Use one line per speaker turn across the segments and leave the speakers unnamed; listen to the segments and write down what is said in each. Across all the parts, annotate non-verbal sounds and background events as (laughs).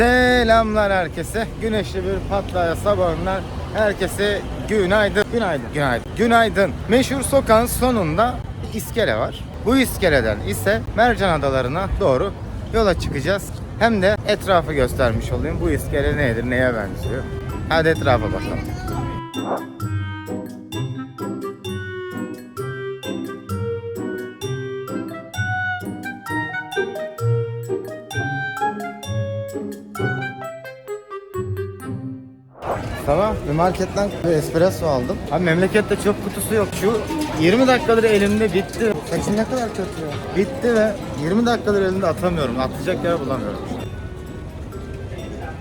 Selamlar herkese. Güneşli bir patlaya sabahından herkese günaydın. Günaydın. Günaydın. Günaydın. Meşhur sokağın sonunda bir iskele var. Bu iskeleden ise Mercan Adalarına doğru yola çıkacağız. Hem de etrafı göstermiş olayım. Bu iskele nedir, neye benziyor? Hadi etrafa bakalım. Sabah bir marketten bir espresso aldım. Abi memlekette çöp kutusu yok. Şu 20 dakikadır elimde bitti. Saçın ne kadar kötü ya. Bitti ve 20 dakikadır elimde atamıyorum. Atacak yer bulamıyorum.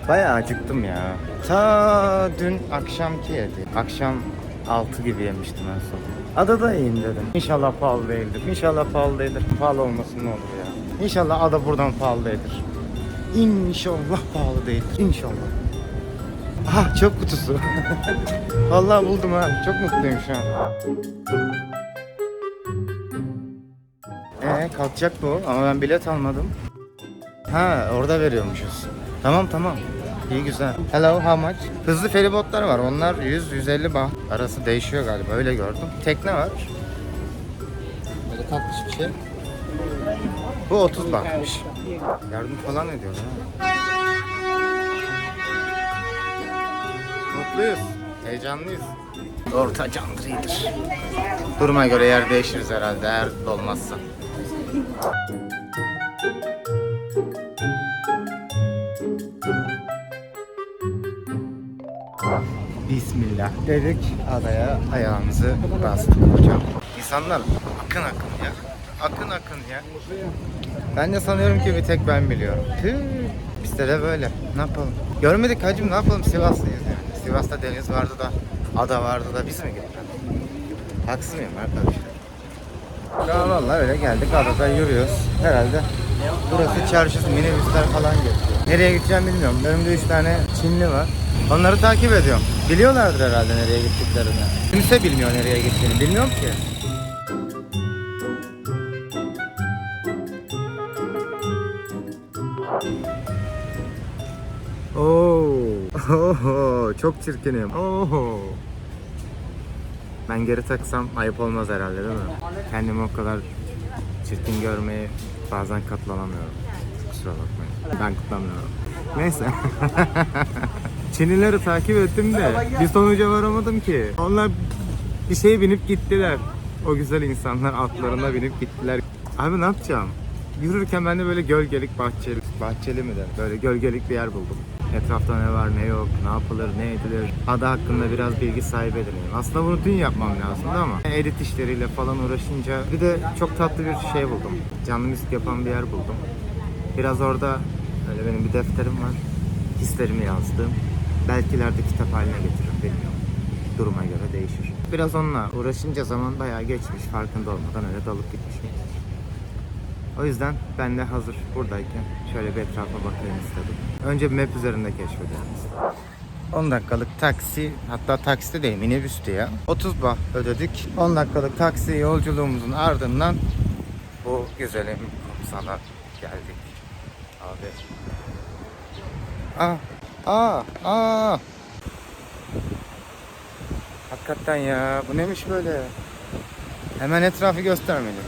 Bayağı acıktım ya. Ta dün akşamki yedi. Akşam 6 gibi yemiştim en son. Adada yiyeyim dedim. İnşallah pahalı değildir. İnşallah pahalı değildir. Pahalı olmasın ne olur ya. İnşallah ada buradan pahalı değildir. İnşallah pahalı değildir. İnşallah. Aha çöp kutusu. (laughs) Vallahi buldum ha. Çok mutluyum şu an. Ee kalkacak bu ama ben bilet almadım. Ha orada veriyormuşuz. Tamam tamam. İyi güzel. Hello how much? Hızlı feribotlar var. Onlar 100-150 bah. Arası değişiyor galiba öyle gördüm. Tekne var. Böyle tatlış bir şey. Bu 30 bahmış. Yardım falan ediyor ha. Mutluyuz. Heyecanlıyız. Orta candır iyidir. Duruma göre yer değişiriz herhalde eğer dolmazsa. Bismillah dedik adaya ayağımızı bastık hocam. İnsanlar akın akın ya. Akın akın ya. Ben de sanıyorum ki bir tek ben biliyorum. Tüh. Bizde de böyle. Ne yapalım? Görmedik hacım ne yapalım Sivaslıyız yani. Sivas'ta deniz vardı da ada vardı da biz mi gitmedik? Haksız mıyım arkadaşlar? Şu an vallahi öyle geldik adada yürüyoruz. Herhalde burası çarşısı minibüsler falan geçiyor. Nereye gideceğim bilmiyorum. Önümde 3 tane Çinli var. Onları takip ediyorum. Biliyorlardır herhalde nereye gittiklerini. Kimse bilmiyor nereye gittiğini. Bilmiyorum ki. Oo, (laughs) oho, çok çirkinim. Oho. Ben geri taksam ayıp olmaz herhalde değil mi? Kendimi o kadar çirkin görmeye bazen katlanamıyorum. Kusura bakmayın. Ben kutlamıyorum. Neyse. (laughs) Çinlileri takip ettim de bir sonuca varamadım ki. Onlar bir şeye binip gittiler. O güzel insanlar atlarına binip gittiler. Abi ne yapacağım? Yürürken ben de böyle gölgelik bahçeli, bahçeli mi de böyle gölgelik bir yer buldum. Etrafta ne var ne yok, ne yapılır, ne edilir. Ada hakkında biraz bilgi sahibi edineyim. Aslında bunu dün yapmam lazımdı ama edit işleriyle falan uğraşınca bir de çok tatlı bir şey buldum. Canlı müzik yapan bir yer buldum. Biraz orada öyle benim bir defterim var. Hislerimi yazdığım. Belki ileride kitap haline getiririm bilmiyorum. Duruma göre değişir. Biraz onunla uğraşınca zaman bayağı geçmiş farkında olmadan öyle dalıp gitmişim. O yüzden ben de hazır buradayken şöyle bir etrafa bakayım istedim. Önce bir map üzerinde keşfedelim istedim. 10 dakikalık taksi, hatta taksi değil minibüstü ya. 30 bah ödedik. 10 dakikalık taksi yolculuğumuzun ardından bu güzelim kumsala geldik. Abi. Aa, aa, aa. Hakikaten ya, bu neymiş böyle? Hemen etrafı göstermeliyim.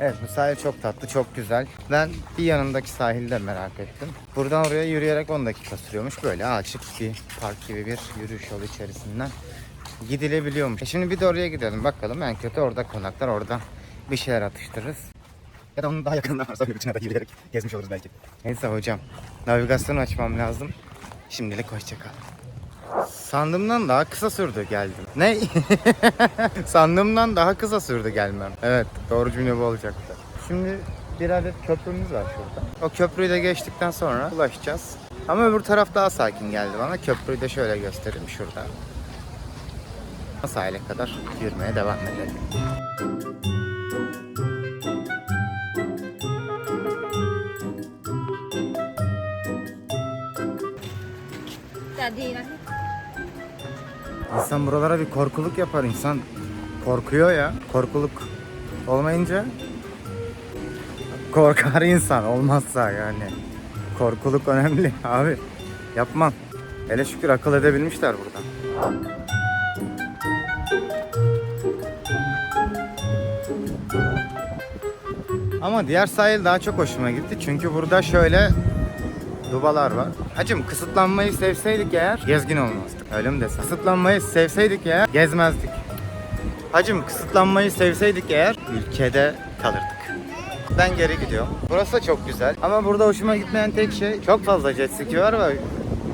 Evet bu sahil çok tatlı, çok güzel. Ben bir yanındaki sahilde merak ettim. Buradan oraya yürüyerek 10 dakika sürüyormuş. Böyle açık bir park gibi bir yürüyüş yolu içerisinden gidilebiliyormuş. E şimdi bir de oraya gidelim bakalım. En kötü orada konaklar, orada bir şeyler atıştırırız. Ya da onun daha yakınında varsa öyle bütün ada yürüyerek gezmiş oluruz belki. Neyse hocam, navigasyonu açmam lazım. Şimdilik hoşçakal. Sandığımdan daha kısa sürdü geldim. Ne? (laughs) Sandığımdan daha kısa sürdü gelmem. Evet doğru cümle bu olacaktı. Şimdi bir adet köprümüz var şurada. O köprüyü de geçtikten sonra ulaşacağız. Ama öbür taraf daha sakin geldi bana. Köprüyü de şöyle göstereyim şurada. Sahile kadar yürümeye devam edelim. İnsan buralara bir korkuluk yapar. İnsan korkuyor ya. Korkuluk olmayınca korkar insan olmazsa yani. Korkuluk önemli (laughs) abi. Yapmam. Hele şükür akıl edebilmişler burada. Ama diğer sahil daha çok hoşuma gitti. Çünkü burada şöyle dubalar var. Hacım kısıtlanmayı sevseydik eğer gezgin olmazdık. Öyle mi desem? Kısıtlanmayı sevseydik eğer gezmezdik. Hacım kısıtlanmayı sevseydik eğer ülkede kalırdık. Ben geri gidiyorum. Burası da çok güzel. Ama burada hoşuma gitmeyen tek şey çok fazla jet ski var ve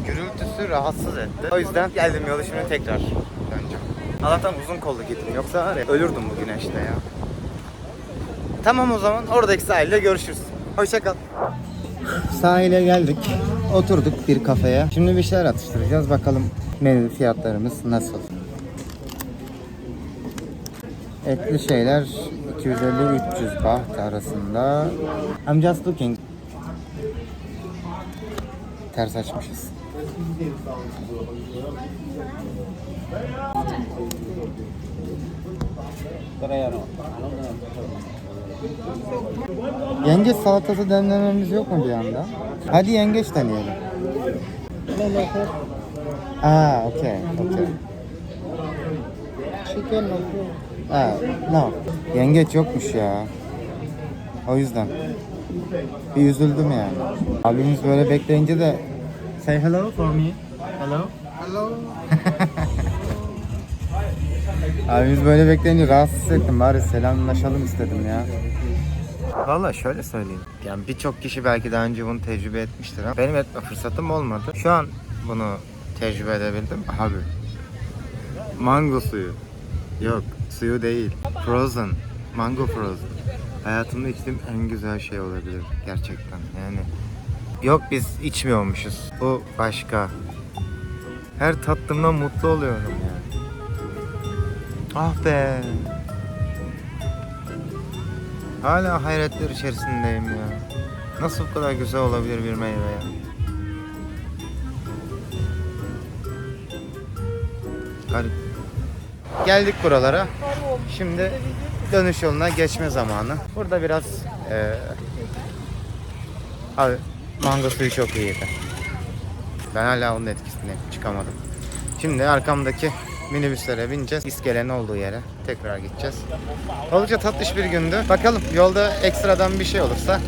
gürültüsü rahatsız etti. O yüzden geldim yolu şimdi tekrar döneceğim. Allah'tan uzun kollu gittim. Yoksa var ya ölürdüm bu güneşte ya. Tamam o zaman oradaki sahilde görüşürüz. Hoşçakal. Sahile geldik. Oturduk bir kafeye. Şimdi bir şeyler atıştıracağız. Bakalım menü fiyatlarımız nasıl. Etli şeyler 250-300 baht arasında. I'm just looking. Ters açmışız. Yengeç salatası denememiz yok mu bir anda? Hadi yengeç deneyelim. Aa, okay, okay.
chicken.
Ha, no. Yengeç yokmuş ya. O yüzden. Bir üzüldüm yani. Abimiz böyle bekleyince de Say hello for me. Hello.
Hello. (laughs)
Abimiz böyle bekleyince rahatsız hissettim. Bari selamlaşalım istedim ya. Valla şöyle söyleyeyim. Yani birçok kişi belki daha önce bunu tecrübe etmiştir ama benim etme fırsatım olmadı. Şu an bunu tecrübe edebildim. Abi. Mango suyu. Yok suyu değil. Frozen. Mango frozen. Hayatımda içtiğim en güzel şey olabilir. Gerçekten yani. Yok biz içmiyormuşuz. Bu başka. Her tattığımda mutlu oluyorum yani. Ah be. Hala hayretler içerisindeyim ya. Nasıl bu kadar güzel olabilir bir meyve ya? Garip. Geldik buralara. Şimdi dönüş yoluna geçme zamanı. Burada biraz eee abi mango suyu çok iyiydi. Ben hala onun etkisine çıkamadım. Şimdi arkamdaki minibüslere bineceğiz. İskelenin olduğu yere tekrar gideceğiz. Oldukça tatlış bir gündü. Bakalım yolda ekstradan bir şey olursa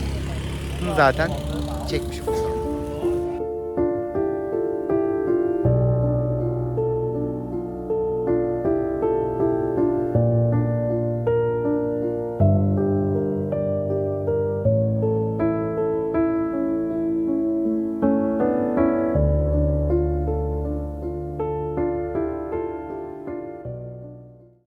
zaten çekmiş oluruz.